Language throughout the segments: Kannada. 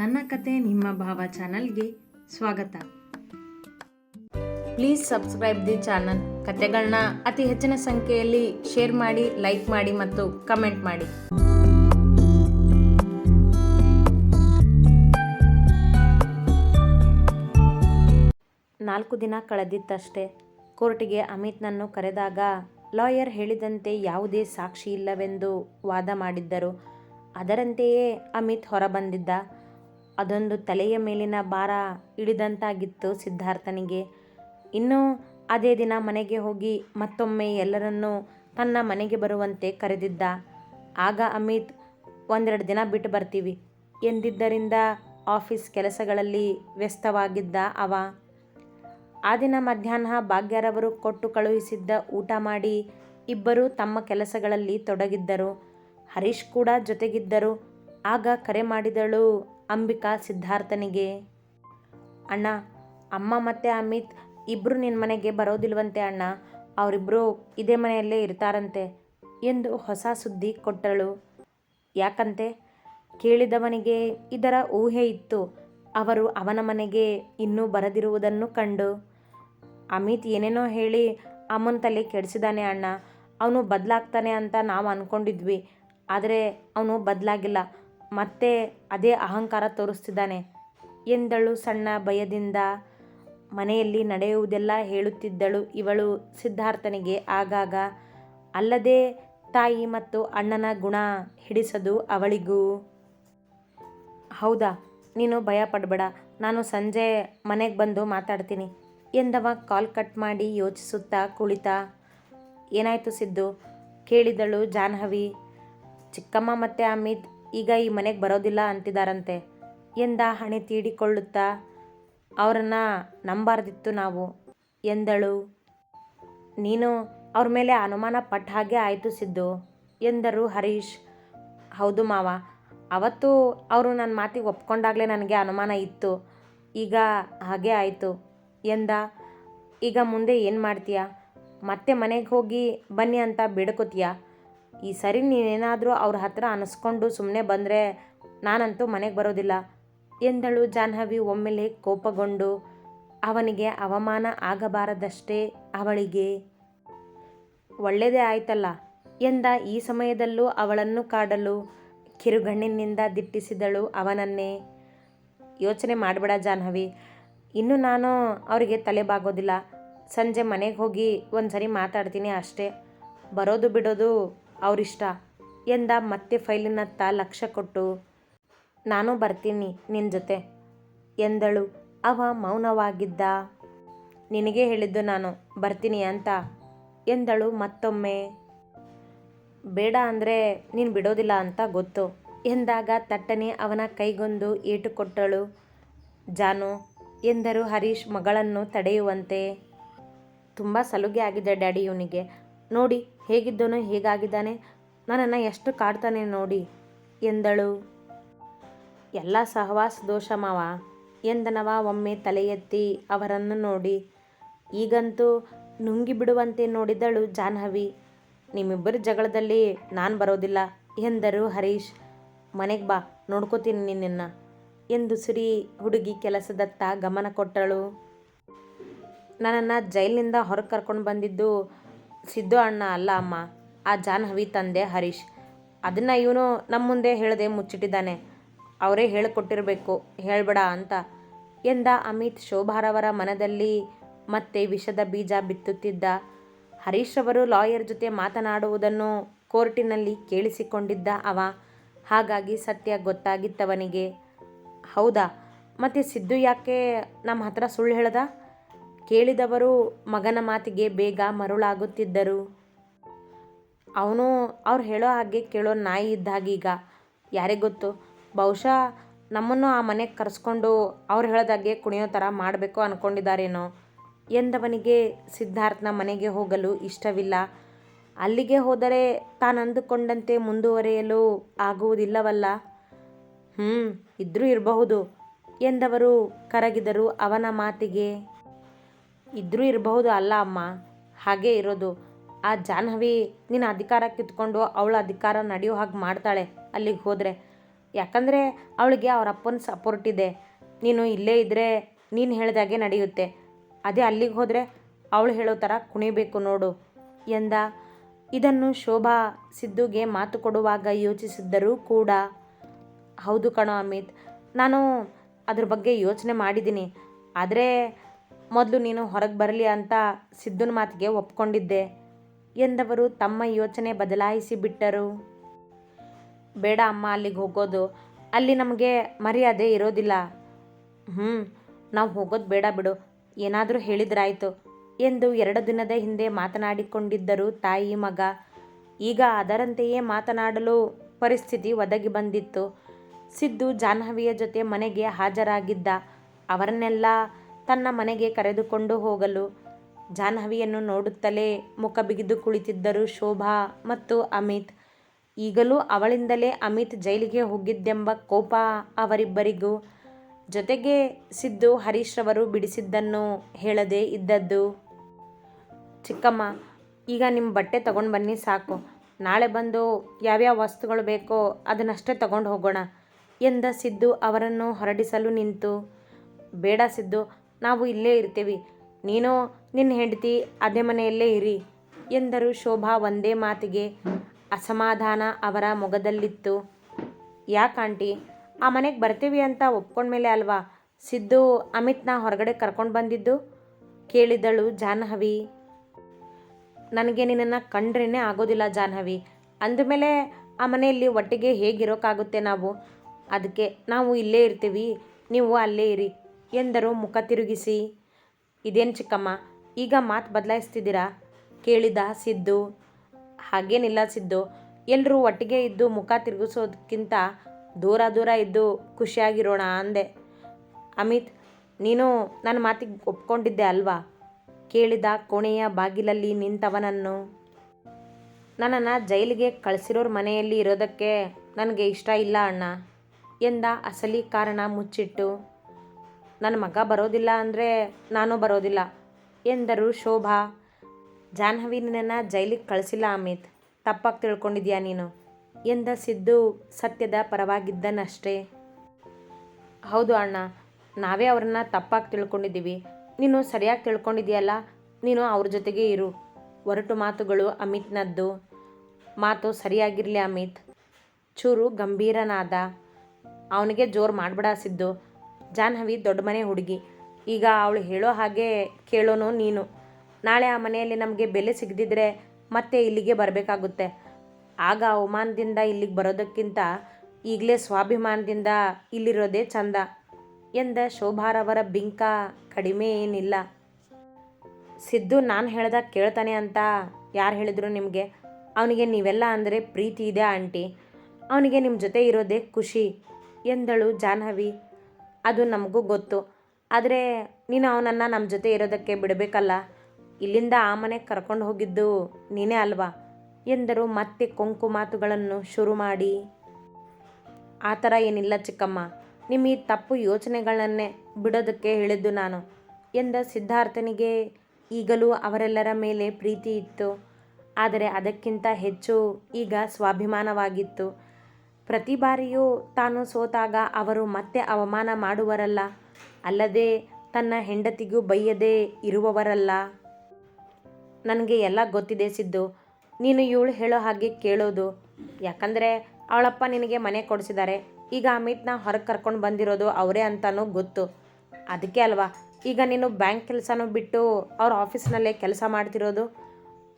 ನನ್ನ ಕತೆ ನಿಮ್ಮ ಭಾವ ಚಾನಲ್ಗೆ ಸ್ವಾಗತ. Please subscribe the channel. ಕತೆಗಳನ್ನ ಅತಿ ಹೆಚ್ಚಿನ ಸಂಖ್ಯೆಯಲ್ಲಿ ಶೇರ್ ಮಾಡಿ, ಲೈಕ್ ಮಾಡಿ ಮತ್ತು ಕಮೆಂಟ್ ಮಾಡಿ. ನಾಲ್ಕು ದಿನ ಕಳೆದಿತ್ತಷ್ಟೇ. ಕೋರ್ಟಿಗೆ ಅಮಿತ್ನನ್ನು ಕರೆದಾಗ ಲಾಯರ್ ಹೇಳಿದಂತೆ ಯಾವುದೇ ಸಾಕ್ಷಿ ಇಲ್ಲವೆಂದು ವಾದ ಮಾಡಿದ್ದರು. ಅದರಂತೆಯೇ ಅಮಿತ್ ಹೊರಬಂದಿದ್ದ. ಅದೊಂದು ತಲೆಯ ಮೇಲಿನ ಭಾರ ಇಳಿದಂತಾಗಿತ್ತು ಸಿದ್ಧಾರ್ಥನಿಗೆ. ಇನ್ನು ಅದೇ ದಿನ ಮನೆಗೆ ಹೋಗಿ ಮತ್ತೊಮ್ಮೆ ಎಲ್ಲರನ್ನೂ ತನ್ನ ಮನೆಗೆ ಬರುವಂತೆ ಕರೆದಿದ್ದ. ಆಗ ಅಮಿತ್, ಒಂದೆರಡು ದಿನ ಬಿಟ್ಟು ಬರ್ತೀವಿ ಎಂದಿದ್ದರಿಂದ ಆಫೀಸ್ ಕೆಲಸಗಳಲ್ಲಿ ವ್ಯಸ್ತವಾಗಿದ್ದ ಅವ. ಆ ದಿನ ಮಧ್ಯಾಹ್ನ ಭಾಗ್ಯರವರು ಕೊಟ್ಟು ಕಳುಹಿಸಿದ್ದ ಊಟ ಮಾಡಿ ಇಬ್ಬರು ತಮ್ಮ ಕೆಲಸಗಳಲ್ಲಿ ತೊಡಗಿದ್ದರು. ಹರೀಶ್ ಕೂಡ ಜೊತೆಗಿದ್ದರು. ಆಗ ಕರೆ ಮಾಡಿದಳು ಅಂಬಿಕಾ ಸಿದ್ಧಾರ್ಥನಿಗೆ, ಅಣ್ಣ, ಅಮ್ಮ ಮತ್ತು ಅಮಿತ್ ಇಬ್ಬರು ನಿನ್ನ ಮನೆಗೆ ಬರೋದಿಲ್ವಂತೆ ಅಣ್ಣ. ಅವರಿಬ್ಬರು ಇದೇ ಮನೆಯಲ್ಲೇ ಇರ್ತಾರಂತೆ ಎಂದು ಹೊಸ ಸುದ್ದಿ ಕೊಟ್ಟಳು. ಯಾಕಂತೆ? ಕೇಳಿದವನಿಗೆ ಇದರ ಊಹೆ ಇತ್ತು. ಅವರು ಅವನ ಮನೆಗೆ ಇನ್ನೂ ಬರದಿರುವುದನ್ನು ಕಂಡು. ಅಮಿತ್ ಏನೇನೋ ಹೇಳಿ ಅಮ್ಮನ ತಲೆ ಕೆಡಿಸಿದಾನೆ ಅಣ್ಣ. ಅವನು ಬದಲಾಗ್ತಾನೆ ಅಂತ ನಾವು ಅಂದ್ಕೊಂಡಿದ್ವಿ ಆದರೆ ಅವನು ಬದಲಾಗಿಲ್ಲ. ಮತ್ತೆ ಅದೇ ಅಹಂಕಾರ ತೋರಿಸ್ತಿದ್ದಾನೆ. ಎಂದಳು ಸಣ್ಣ ಭಯದಿಂದ. ಮನೆಯಲ್ಲಿ ನಡೆಯುವುದೆಲ್ಲ ಹೇಳುತ್ತಿದ್ದಳು ಇವಳು ಸಿದ್ಧಾರ್ಥನಿಗೆ. ಆಗಾಗ ಅಲ್ಲದೆ ತಾಯಿ ಮತ್ತು ಅಣ್ಣನ ಗುಣ ಹಿಡಿಸದು ಅವಳಿಗೂ. ಹೌದಾ, ನೀನು ಭಯ ಪಡಬೇಡ ನಾನು ಸಂಜೆ ಮನೆಗೆ ಬಂದು ಮಾತಾಡ್ತೀನಿ ಎಂದವ ಕಾಲ್ ಕಟ್ ಮಾಡಿ ಯೋಚಿಸುತ್ತಾ ಕುಳಿತ. ಏನಾಯಿತು ಸಿದ್ದು? ಕೇಳಿದಳು ಜಾಹ್ನವಿ. ಚಿಕ್ಕಮ್ಮ ಮತ್ತು ಅಮಿತ್ ಈಗ ಈ ಮನೆಗೆ ಬರೋದಿಲ್ಲ ಅಂತಿದ್ದಾರಂತೆ ಎಂದ ಹಣೆ ತೀಡಿಕೊಳ್ಳುತ್ತಾ, ಅವರನ್ನು ನಂಬಾರ್ದಿತ್ತು ನಾವು. ಎಂದಳು, ನೀನು ಅವ್ರ ಮೇಲೆ ಅನುಮಾನ ಪಟ್ಟ ಹಾಗೆ ಆಯಿತು ಸಿದ್ದು, ಎಂದರು ಹರೀಶ್. ಹೌದು ಮಾವ, ಅವತ್ತು ಅವರು ನನ್ನ ಮಾತಿಗೆ ಒಪ್ಕೊಂಡಾಗಲೇ ನನಗೆ ಅನುಮಾನ ಇತ್ತು. ಈಗ ಹಾಗೆ ಆಯಿತು. ಎಂದ, ಈಗ ಮುಂದೆ ಏನು ಮಾಡ್ತೀಯಾ? ಮತ್ತೆ ಮನೆಗೆ ಹೋಗಿ ಬನ್ನಿ ಅಂತ ಬೇಡ್ಕೋತೀಯ? ಈ ಸರಿ ನೀನೇನಾದರೂ ಅವ್ರ ಹತ್ರ ಅನಿಸ್ಕೊಂಡು ಸುಮ್ಮನೆ ಬಂದರೆ ನಾನಂತೂ ಮನೆಗೆ ಬರೋದಿಲ್ಲ ಎಂದಳು ಜಾಹ್ನವಿ ಒಮ್ಮೆಲೆ ಕೋಪಗೊಂಡು. ಅವನಿಗೆ ಅವಮಾನ ಆಗಬಾರದಷ್ಟೇ ಅವಳಿಗೆ. ಒಳ್ಳೆಯದೇ ಆಯ್ತಲ್ಲ ಎಂದ ಈ ಸಮಯದಲ್ಲೂ ಅವಳನ್ನು ಕಾಡಲು ಕಿರುಗಣ್ಣಿನಿಂದ ದಿಟ್ಟಿಸಿದಳು ಅವನನ್ನೇ. ಯೋಚನೆ ಮಾಡಬೇಡ ಜಾಹ್ನವಿ, ಇನ್ನು ನಾನು ಅವರಿಗೆ ತಲೆ ಬಾಗೋದಿಲ್ಲ. ಸಂಜೆ ಮನೆಗೆ ಹೋಗಿ ಒಂದು ಸರಿ ಮಾತಾಡ್ತೀನಿ ಅಷ್ಟೇ. ಬರೋದು ಬಿಡೋದು ಅವರಿಷ್ಟ. ಎಂದ ಮತ್ತೆ ಫೈಲಿನತ್ತ ಲಕ್ಷ್ಯ ಕೊಟ್ಟು, ನಾನು ಬರ್ತೀನಿ ನಿನ್ನ ಜೊತೆ, ಎಂದಳು. ಅವ ಮೌನವಾಗಿದ್ದ. ನಿನಗೆ ಹೇಳಿದ್ದು ನಾನು ಬರ್ತೀನಿ ಅಂತ, ಎಂದಳು ಮತ್ತೊಮ್ಮೆ. ಬೇಡ ಅಂದರೆ ನೀನು ಬಿಡೋದಿಲ್ಲ ಅಂತ ಗೊತ್ತು, ಎಂದಾಗ ತಟ್ಟನೆ ಅವನ ಕೈಗೊಂದು ಏಟು ಕೊಟ್ಟಳು. ಜಾನು, ಎಂದರು ಹರೀಶ್ ಮಗಳನ್ನು ತಡೆಯುವಂತೆ. ತುಂಬ ಸಲುಗೆ ಆಗಿದೆ ಡ್ಯಾಡಿ ಇವನಿಗೆ. ನೋಡಿ ಹೇಗಿದ್ದನೋ ಹೇಗಾಗಿದ್ದಾನೆ? ನನ್ನನ್ನು ಎಷ್ಟು ಕಾಡ್ತಾನೆ ನೋಡಿ ಎಂದಳು. ಎಲ್ಲ ಸಹವಾಸ ದೋಷ ಮಾವ ಎಂದನವ ಒಮ್ಮೆ ತಲೆ ಎತ್ತಿ ಅವರನ್ನು ನೋಡಿ. ಈಗಂತೂ ನುಂಗಿ ಬಿಡುವಂತೆ ನೋಡಿದಳು ಜಾಹ್ನವಿ. ನಿಮ್ಮಿಬ್ಬರ ಜಗಳದಲ್ಲಿ ನಾನು ಬರೋದಿಲ್ಲ ಎಂದರು ಹರೀಶ್. ಮನೆಗೆ ಬಾ, ನೋಡ್ಕೋತೀನಿ ನಿನ್ನನ್ನು ಎಂದು ಸಿರಿ ಹುಡುಗಿ ಕೆಲಸದತ್ತ ಗಮನ ಕೊಟ್ಟಳು. ನನ್ನನ್ನು ಜೈಲಿನಿಂದ ಹೊರಗೆ ಕರ್ಕೊಂಡು ಬಂದಿದ್ದು ಸಿದ್ದು ಅಣ್ಣ ಅಲ್ಲ ಅಮ್ಮ, ಆ ಜಾಹ್ನವಿ ತಂದೆ ಹರೀಶ್. ಅದನ್ನು ಇವನು ನಮ್ಮ ಮುಂದೆ ಹೇಳದೆ ಮುಚ್ಚಿಟ್ಟಿದ್ದಾನೆ. ಅವರೇ ಹೇಳಿಕೊಟ್ಟಿರಬೇಕು, ಹೇಳಬೇಡ ಅಂತ. ಎಂದ ಅಮಿತ್ ಶೋಭಾರವರ ಮನದಲ್ಲಿ ಮತ್ತೆ ವಿಷದ ಬೀಜ ಬಿತ್ತುತ್ತಿದ್ದ. ಹರೀಶ್ ಅವರು ಲಾಯರ್ ಜೊತೆ ಮಾತನಾಡುವುದನ್ನು ಕೋರ್ಟಿನಲ್ಲಿ ಕೇಳಿಸಿಕೊಂಡಿದ್ದ ಅವ. ಹಾಗಾಗಿ ಸತ್ಯ ಗೊತ್ತಾಗಿತ್ತವನಿಗೆ. ಹೌದಾ? ಮತ್ತು ಸಿದ್ದು ಯಾಕೆ ನಮ್ಮ ಹತ್ರ ಸುಳ್ಳು ಹೇಳ್ದ? ಕೇಳಿದವರು ಮಗನ ಮಾತಿಗೆ ಬೇಗ ಮರುಳಾಗುತ್ತಿದ್ದರು. ಅವನು, ಅವ್ರು ಹೇಳೋ ಹಾಗೆ ಕೇಳೋ ನಾಯಿ ಇದ್ದಾಗೀಗ ಯಾರಿಗೆ ಗೊತ್ತು, ಬಹುಶಃ ನಮ್ಮನ್ನು ಆ ಮನೆಗೆ ಕರೆಸ್ಕೊಂಡು ಅವ್ರು ಹೇಳ್ದಾಗೆ ಕುಣಿಯೋ ಥರ ಮಾಡಬೇಕು ಅಂದ್ಕೊಂಡಿದ್ದಾರೇನೋ ಎಂದವನಿಗೆ ಸಿದ್ಧಾರ್ಥನ ಮನೆಗೆ ಹೋಗಲು ಇಷ್ಟವಿಲ್ಲ. ಅಲ್ಲಿಗೆ ಹೋದರೆ ತಾನಂದುಕೊಂಡಂತೆ ಮುಂದುವರೆಯಲು ಆಗುವುದಿಲ್ಲವಲ್ಲ. ಹ್ಞೂ ಇದ್ದರೂ ಇರಬಹುದು, ಎಂದವರು ಕರಗಿದರು ಅವನ ಮಾತಿಗೆ. ಇದ್ರೂ ಇರಬಹುದು ಅಲ್ಲ ಅಮ್ಮ. ಹಾಗೇ ಇರೋದು. ಆ ಜಾಹ್ನವಿ ನಿನ್ನ ಅಧಿಕಾರ ಕಿತ್ಕೊಂಡು ಅವಳ ಅಧಿಕಾರ ನಡೆಯೋ ಹಾಗೆ ಮಾಡ್ತಾಳೆ ಅಲ್ಲಿಗೆ ಹೋದರೆ. ಯಾಕಂದರೆ ಅವಳಿಗೆ ಅವ್ರ ಅಪ್ಪನ ಸಪೋರ್ಟ್ ಇದೆ. ನೀನು ಇಲ್ಲೇ ಇದ್ದರೆ ನೀನು ಹೇಳಿದಾಗೆ ನಡೆಯುತ್ತೆ. ಅದೇ ಅಲ್ಲಿಗೆ ಹೋದರೆ ಅವಳು ಹೇಳೋ ಥರ ಕುಣಿಬೇಕು ನೋಡು ಎಂದ. ಇದನ್ನು ಶೋಭಾ ಸಿದ್ದುಗೆ ಮಾತು ಕೊಡುವಾಗ ಯೋಚಿಸಿದ್ದರೂ ಕೂಡ, ಹೌದು ಕಣೋ ಅಮಿತ್, ನಾನು ಅದ್ರ ಬಗ್ಗೆ ಯೋಚನೆ ಮಾಡಿದ್ದೀನಿ. ಆದರೆ ಮೊದಲು ನೀನು ಹೊರಗೆ ಬರಲಿ ಅಂತ ಸಿದ್ದುನ ಮಾತಿಗೆ ಒಪ್ಕೊಂಡಿದ್ದೆ. ಎಂದವರು ತಮ್ಮ ಯೋಚನೆ ಬದಲಾಯಿಸಿ ಬಿಟ್ಟರು. ಬೇಡ ಅಮ್ಮ, ಅಲ್ಲಿಗೆ ಹೋಗೋದು. ಅಲ್ಲಿ ನಮಗೆ ಮರ್ಯಾದೆ ಇರೋದಿಲ್ಲ. ಹ್ಞೂ ನಾವು ಹೋಗೋದು ಬೇಡ ಬಿಡು. ಏನಾದರೂ ಹೇಳಿದ್ರಾಯ್ತು ಎಂದು ಎರಡು ದಿನದ ಹಿಂದೆ ಮಾತನಾಡಿಕೊಂಡಿದ್ದರು ತಾಯಿ ಮಗ. ಈಗ ಅದರಂತೆಯೇ ಮಾತನಾಡಲು ಪರಿಸ್ಥಿತಿ ಒದಗಿ ಬಂದಿತ್ತು. ಸಿದ್ದು ಜಾಹ್ನವಿಯ ಜೊತೆ ಮನೆಗೆ ಹಾಜರಾಗಿದ್ದ. ಅವರನ್ನೆಲ್ಲ ತನ್ನ ಮನೆಗೆ ಕರೆದುಕೊಂಡು ಹೋಗಲು. ಜಾಹ್ನವಿಯನ್ನು ನೋಡುತ್ತಲೇ ಮುಖ ಬಿಗಿದು ಕುಳಿತಿದ್ದರು ಶೋಭಾ ಮತ್ತು ಅಮಿತ್. ಈಗಲೂ ಅವಳಿಂದಲೇ ಅಮಿತ್ ಜೈಲಿಗೆ ಹೋಗಿದ್ದೆಂಬ ಕೋಪ ಅವರಿಬ್ಬರಿಗೂ. ಜೊತೆಗೆ ಸಿದ್ದು ಹರೀಶ್ ರವರು ಬಿಡಿಸಿದ್ದನ್ನು ಹೇಳದೇ ಇದ್ದದ್ದು. ಚಿಕ್ಕಮ್ಮ, ಈಗ ನಿಮ್ಮ ಬಟ್ಟೆ ತಗೊಂಡು ಬನ್ನಿ ಸಾಕು. ನಾಳೆ ಬಂದು ಯಾವ್ಯಾವ ವಸ್ತುಗಳು ಬೇಕೋ ಅದನ್ನಷ್ಟೇ ತಗೊಂಡು ಹೋಗೋಣ ಎಂದ ಸಿದ್ದು ಅವರನ್ನು ಹೊರಡಿಸಲು ನಿಂತು. ಬೇಡ ಸಿದ್ದು ನಾವು ಇಲ್ಲೇ ಇರ್ತೀವಿ. ನೀನು ನಿನ್ನ ಹೆಂಡತಿ ಅದೇ ಮನೆಯಲ್ಲೇ ಇರಿ ಎಂದರು ಶೋಭಾ ಒಂದೇ ಮಾತಿಗೆ. ಅಸಮಾಧಾನ ಅವರ ಮೊಗದಲ್ಲಿತ್ತು. ಯಾಕಾಂಟಿ ಆ ಮನೆಗೆ ಬರ್ತೀವಿ ಅಂತ ಒಪ್ಕೊಂಡ್ಮೇಲೆ ಅಲ್ವಾ? ಸಿದ್ದು ಅಮಿತ್ನ ಹೊರಗಡೆ ಕರ್ಕೊಂಡು ಬಂದಿದ್ದು? ಕೇಳಿದಳು ಜಾಹ್ನವಿ. ನನಗೆ ನಿನ್ನನ್ನು ಕಂಡ್ರೇ ಆಗೋದಿಲ್ಲ ಜಾಹ್ನವಿ. ಅಂದಮೇಲೆ ಆ ಮನೆಯಲ್ಲಿ ಒಟ್ಟಿಗೆ ಹೇಗಿರೋಕ್ಕಾಗುತ್ತೆ ನಾವು? ಅದಕ್ಕೆ ನಾವು ಇಲ್ಲೇ ಇರ್ತೀವಿ. ನೀವು ಅಲ್ಲೇ ಇರಿ. ಎಂದರು, ಮುಖ ತಿರುಗಿಸಿ, ಇದೇನು ಚಿಕ್ಕಮ್ಮ, ಈಗ ಮಾತು ಬದಲಾಯಿಸ್ತಿದ್ದೀರಾ? ಕೇಳಿದ ಸಿದ್ದು. ಹಾಗೇನಿಲ್ಲ ಸಿದ್ದು ಎಲ್ಲರೂ ಒಟ್ಟಿಗೆ ಇದ್ದು ಮುಖ ತಿರುಗಿಸೋದಕ್ಕಿಂತ ದೂರ ದೂರ ಇದ್ದು ಖುಷಿಯಾಗಿರೋಣ ಅಂದೆ. ಅಮಿತ್, ನೀನು ನನ್ನ ಮಾತಿಗೆ ಒಪ್ಕೊಂಡಿದ್ದೆ ಅಲ್ವಾ? ಕೇಳಿದ ಕೋಣೆಯ ಬಾಗಿಲಲ್ಲಿ ನಿಂತವನನ್ನು. ನನ್ನನ್ನು ಜೈಲಿಗೆ ಕಳಿಸಿರೋರ ಮನೆಯಲ್ಲಿ ಇರೋದಕ್ಕೆ ನನಗೆ ಇಷ್ಟ ಇಲ್ಲ ಅಣ್ಣ, ಎಂದ ಅಸಲಿ ಕಾರಣ ಮುಚ್ಚಿಟ್ಟು. ನನ್ನ ಮಗ ಬರೋದಿಲ್ಲ ಅಂದರೆ ನಾನು ಬರೋದಿಲ್ಲ ಎಂದರು ಶೋಭಾ. ಜಾಹ್ನವಿ ಜೈಲಿಗೆ ಕಳಿಸಿಲ್ಲ ಅಮಿತ್. ತಪ್ಪಾಗಿ ತಿಳ್ಕೊಂಡಿದ್ಯಾ ನೀನು? ಎಂದ ಸಿದ್ದು ಸತ್ಯದ ಪರವಾಗಿದ್ದನಷ್ಟೇ. ಹೌದು ಅಣ್ಣ, ನಾವೇ ಅವ್ರನ್ನ ತಪ್ಪಾಗಿ ತಿಳ್ಕೊಂಡಿದ್ದೀವಿ. ನೀನು ಸರಿಯಾಗಿ ತಿಳ್ಕೊಂಡಿದೆಯಲ್ಲ ನೀನು ಅವ್ರ ಜೊತೆಗೆ ಇರು. ಒರಟು ಮಾತುಗಳು ಅಮಿತ್ನದ್ದು. ಮಾತು ಸರಿಯಾಗಿರಲಿ ಅಮಿತ್. ಚೂರು ಗಂಭೀರನಾದ. ಅವನಿಗೆ ಜೋರು ಮಾಡಬೇಡ ಸಿದ್ದು. ಜಾಹ್ನವಿ ದೊಡ್ಡ ಮನೆ ಹುಡುಗಿ. ಈಗ ಅವಳು ಹೇಳೋ ಹಾಗೆ ಕೇಳೋನು ನೀನು. ನಾಳೆ ಆ ಮನೆಯಲ್ಲಿ ನಮಗೆ ಬೆಲೆ ಸಿಗದಿದ್ರೆ ಮತ್ತೆ ಇಲ್ಲಿಗೆ ಬರಬೇಕಾಗುತ್ತೆ. ಆಗ ಅವಮಾನದಿಂದ ಇಲ್ಲಿಗೆ ಬರೋದಕ್ಕಿಂತ ಈಗಲೇ ಸ್ವಾಭಿಮಾನದಿಂದ ಇಲ್ಲಿರೋದೇ ಚಂದ ಎಂದ ಶೋಭಾರವರ ಬಿಂಕ ಕಡಿಮೆ ಏನಿಲ್ಲ. ಸಿದ್ದು ನಾನು ಹೇಳ್ದಾಗ ಕೇಳ್ತಾನೆ ಅಂತ ಯಾರು ಹೇಳಿದ್ರು ನಿಮಗೆ? ಅವನಿಗೆ ನೀವೆಲ್ಲ ಅಂದರೆ ಪ್ರೀತಿ ಇದೆ ಆಂಟಿ. ಅವನಿಗೆ ನಿಮ್ಮ ಜೊತೆ ಇರೋದೇ ಖುಷಿ ಎಂದಳು ಜಾಹ್ನವಿ ಅದು ನಮಗೂ ಗೊತ್ತು. ಆದರೆ ನೀನು ಅವನನ್ನು ನಮ್ಮ ಜೊತೆ ಇರೋದಕ್ಕೆ ಬಿಡಬೇಕಲ್ಲ. ಇಲ್ಲಿಂದ ಆ ಮನೆಗೆ ಕರ್ಕೊಂಡು ಹೋಗಿದ್ದು ನೀನೇ ಅಲ್ವಾ? ಎಂದರು ಮತ್ತೆ ಕೊಂಕು ಮಾತುಗಳನ್ನು ಶುರು ಮಾಡಿ. ಆ ಥರ ಏನಿಲ್ಲ ಚಿಕ್ಕಮ್ಮ. ನಿಮ್ಮ ಈ ತಪ್ಪು ಯೋಚನೆಗಳನ್ನೇ ಬಿಡೋದಕ್ಕೆ ಹೇಳಿದ್ದು ನಾನು ಎಂದ ಸಿದ್ಧಾರ್ಥನಿಗೆ ಈಗಲೂ ಅವರೆಲ್ಲರ ಮೇಲೆ ಪ್ರೀತಿ ಇತ್ತು. ಆದರೆ ಅದಕ್ಕಿಂತ ಹೆಚ್ಚು ಈಗ ಸ್ವಾಭಿಮಾನವಾಗಿತ್ತು. ಪ್ರತಿ ಬಾರಿಯೂ ತಾನು ಸೋತಾಗ ಅವರು ಮತ್ತೆ ಅವಮಾನ ಮಾಡುವರಲ್ಲ. ಅಲ್ಲದೆ ತನ್ನ ಹೆಂಡತಿಗೂ ಬೈಯದೇ ಇರುವವರಲ್ಲ. ನನಗೆ ಎಲ್ಲ ಗೊತ್ತಿದೆ ಸಿದ್ದು. ನೀನು ಇವಳು ಹೇಳೋ ಹಾಗೆ ಕೇಳೋದು. ಯಾಕಂದರೆ ಅವಳಪ್ಪ ನಿನಗೆ ಮನೆ ಕೊಡಿಸಿದ್ದಾರೆ. ಈಗ ಅಮಿತ್ನ ಹೊರಗೆ ಕರ್ಕೊಂಡು ಬಂದಿರೋದು ಅವರೇ ಅಂತಲೂ ಗೊತ್ತು. ಅದಕ್ಕೆ ಅಲ್ವಾ? ಈಗ ನೀನು ಬ್ಯಾಂಕ್ ಕೆಲಸನೂ ಬಿಟ್ಟು ಅವ್ರ ಆಫೀಸ್ನಲ್ಲೇ ಕೆಲಸ ಮಾಡ್ತಿರೋದು?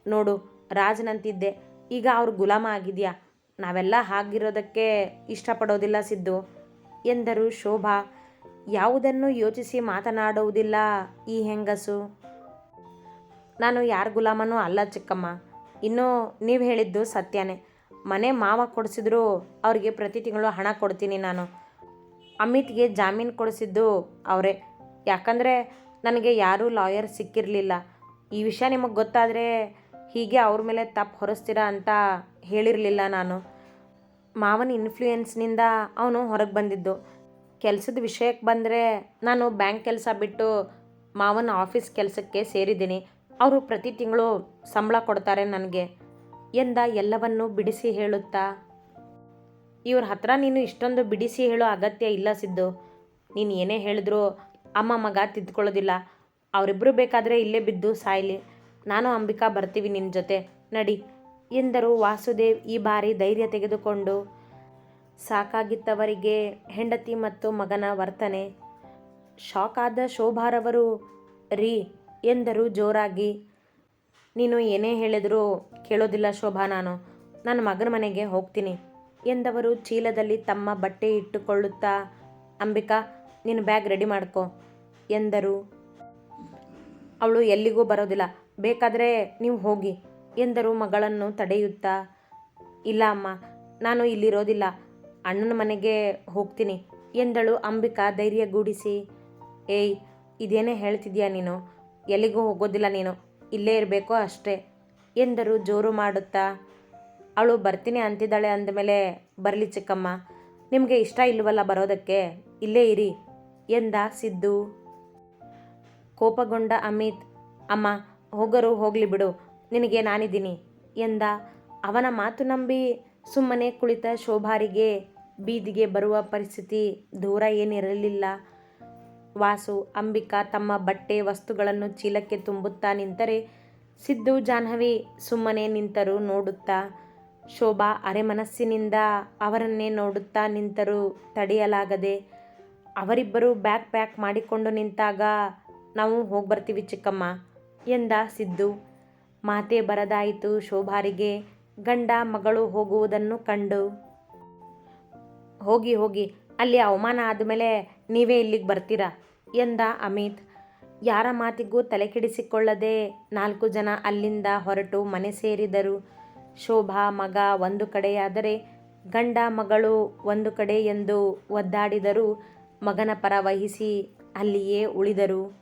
ನೋಡು ರಾಜನಂತಿದ್ದೆ ಈಗ ಅವ್ರ ಗುಲಾಮ ಆಗಿದೆಯಾ? ನಾವೆಲ್ಲ ಹಾಗಿರೋದಕ್ಕೆ ಇಷ್ಟಪಡೋದಿಲ್ಲ ಸಿದ್ದು. ಎಂದರು ಶೋಭಾ. ಯಾವುದನ್ನು ಯೋಚಿಸಿ ಮಾತನಾಡುವುದಿಲ್ಲ ಈ ಹೆಂಗಸು. ನಾನು ಯಾರ ಗುಲಾಮನೂ ಅಲ್ಲ ಚಿಕ್ಕಮ್ಮ. ಇನ್ನೂ ನೀವು ಹೇಳಿದ್ದು ಸತ್ಯನೇ. ಮನೆ ಮಾವ ಕೊಡಿಸಿದ್ರು ಅವ್ರಿಗೆ ಪ್ರತಿ ತಿಂಗಳು ಹಣ ಕೊಡ್ತೀನಿ ನಾನು. ಅಮಿತ್ಗೆ ಜಾಮೀನು ಕೊಡಿಸಿದ್ದು ಅವರೇ. ಯಾಕಂದರೆ ನನಗೆ ಯಾರೂ ಲಾಯರ್ ಸಿಕ್ಕಿರಲಿಲ್ಲ. ಈ ವಿಷಯ ನಿಮಗೆ ಗೊತ್ತಾದರೆ ಹೀಗೆ ಅವ್ರ ಮೇಲೆ ತಪ್ಪು ಹೊರಿಸ್ತೀರಾ ಅಂತ ಹೇಳಿರಲಿಲ್ಲ ನಾನು. ಮಾವನ ಇನ್ಫ್ಲೂಯೆನ್ಸ್ನಿಂದ ಅವನು ಹೊರಗೆ ಬಂದಿದ್ದು. ಕೆಲಸದ ವಿಷಯಕ್ಕೆ ಬಂದರೆ ನಾನು ಬ್ಯಾಂಕ್ ಕೆಲಸ ಬಿಟ್ಟು ಮಾವನ ಆಫೀಸ್ ಕೆಲಸಕ್ಕೆ ಸೇರಿದ್ದೀನಿ. ಅವರು ಪ್ರತಿ ತಿಂಗಳು ಸಂಬಳ ಕೊಡ್ತಾರೆ ನನಗೆ. ಎಂದ ಎಲ್ಲವನ್ನು ಬಿಡಿಸಿ ಹೇಳುತ್ತಾ? ಇವ್ರ ಹತ್ರ ನೀನು ಇಷ್ಟೊಂದು ಬಿಡಿಸಿ ಹೇಳೋ ಅಗತ್ಯ ಇಲ್ಲ ಸಿದ್ದು. ನೀನು ಏನೇ ಹೇಳಿದ್ರು ಅಮ್ಮ ಮಗ ತಿದ್ಕೊಳ್ಳೋದಿಲ್ಲ. ಅವರಿಬ್ಬರು ಬೇಕಾದರೆ ಇಲ್ಲೇ ಬಿದ್ದು ಸಾಯಲಿ. ನಾನು ಅಂಬಿಕಾ ಬರ್ತೀವಿ ನಿನ್ನ ಜೊತೆ. ನಡಿ. ಎಂದರು ವಾಸುದೇವ್ ಈ ಬಾರಿ ಧೈರ್ಯ ತೆಗೆದುಕೊಂಡು ಸಾಕಾಗಿತ್ತವರಿಗೆ ಹೆಂಡತಿ ಮತ್ತು ಮಗನ ವರ್ತನೆ. ಶಾಕ್ ಆದ ಶೋಭಾರವರು, ರೀ ಎಂದರು ಜೋರಾಗಿ. ನೀನು ಏನೇ ಹೇಳಿದರೂ ಕೇಳೋದಿಲ್ಲ ಶೋಭಾ ನಾನು, ನನ್ನ ಮಗನ ಮನೆಗೆ ಹೋಗ್ತೀನಿ ಎಂದವರು ಚೀಲದಲ್ಲಿ ತಮ್ಮ ಬಟ್ಟೆ ಇಟ್ಟುಕೊಳ್ಳುತ್ತಾ, ಅಂಬಿಕಾ ನೀನು ಬ್ಯಾಗ್ ರೆಡಿ ಮಾಡ್ಕೊ ಎಂದರು. ಅವಳು ಎಲ್ಲಿಗೂ ಬರೋದಿಲ್ಲ, ಬೇಕಾದರೆ ನೀವು ಹೋಗಿ. ಎಂದರು ಮಗಳನ್ನು ತಡೆಯುತ್ತಾ, ಇಲ್ಲ ಅಮ್ಮ, ನಾನು ಇಲ್ಲಿರೋದಿಲ್ಲ, ಅಣ್ಣನ ಮನೆಗೆ ಹೋಗ್ತೀನಿ, ಎಂದಳು ಅಂಬಿಕಾ ಧೈರ್ಯಗೂಡಿಸಿ. ಏಯ್, ಇದೇನೇ ಹೇಳ್ತಿದ್ಯಾ ನೀನು? ಎಲ್ಲಿಗೂ ಹೋಗೋದಿಲ್ಲ ನೀನು, ಇಲ್ಲೇ ಇರಬೇಕೋ ಅಷ್ಟೇ, ಎಂದರು ಜೋರು ಮಾಡುತ್ತಾ. ಅವಳು ಬರ್ತೀನಿ ಅಂತಿದ್ದಾಳೆ ಅಂದಮೇಲೆ ಬರಲಿ ಚಿಕ್ಕಮ್ಮ, ನಿಮಗೆ ಇಷ್ಟ ಇಲ್ಲವಲ್ಲ ಬರೋದಕ್ಕೆ, ಇಲ್ಲೇ ಇರಿ, ಎಂದ ಸಿದ್ದು. ಕೋಪಗೊಂಡ ಅಮಿತ್, ಅಮ್ಮ, ಹೋಗರು ಹೋಗಲಿ ಬಿಡು ನಿನಗೆ ನಾನಿದ್ದೀನಿ ಎಂದ. ಅವನ ಮಾತು ನಂಬಿ ಸುಮ್ಮನೆ ಕುಳಿತ ಶೋಭಾರಿಗೆ ಬೀದಿಗೆ ಬರುವ ಪರಿಸ್ಥಿತಿ ದೂರ ಏನಿರಲಿಲ್ಲ. ವಾಸು, ಅಂಬಿಕಾ ತಮ್ಮ ಬಟ್ಟೆ, ವಸ್ತುಗಳನ್ನು ಚೀಲಕ್ಕೆ ತುಂಬುತ್ತಾ ನಿಂತರೆ ಸಿದ್ದು, ಜಾಹ್ನವಿ ಸುಮ್ಮನೆ ನಿಂತರು ನೋಡುತ್ತಾ. ಶೋಭಾ ಅರೆಮನಸ್ಸಿನಿಂದ ಅವರನ್ನೇ ನೋಡುತ್ತಾ ನಿಂತರು ತಡೆಯಲಾಗದೆ. ಅವರಿಬ್ಬರು ಬ್ಯಾಕ್ ಪ್ಯಾಕ್ ಮಾಡಿಕೊಂಡು ನಿಂತಾಗ, ನಾವು ಹೋಗಿ ಬರ್ತೀವಿ ಚಿಕ್ಕಮ್ಮ ಎಂದ ಸಿದ್ದು. ಮಾತೇ ಬರದಾಯಿತು ಶೋಭಾರಿಗೆ. ಗಂಡ ಮಗಳು ಹೋಗುವುದನ್ನು ಕಂಡು. ಹೋಗಿ ಹೋಗಿ, ಅಲ್ಲಿ ಅವಮಾನ ಆದಮೇಲೆ ನೀವೇ ಇಲ್ಲಿಗೆ ಬರ್ತೀರಾ? ಎಂದ ಅಮಿತ್. ಯಾರ ಮಾತಿಗೂ ತಲೆಕೆಡಿಸಿಕೊಳ್ಳದೆ ನಾಲ್ಕು ಜನ ಅಲ್ಲಿಂದ ಹೊರಟು ಮನೆ ಸೇರಿದರು. ಶೋಭಾ ಮಗ ಒಂದು ಕಡೆಯಾದರೆ, ಗಂಡ ಮಗಳು ಒಂದು ಕಡೆ ಎಂದು ಒದ್ದಾಡಿದರೂ ಮಗನ ಪರ ವಹಿಸಿ ಅಲ್ಲಿಯೇ ಉಳಿದರು.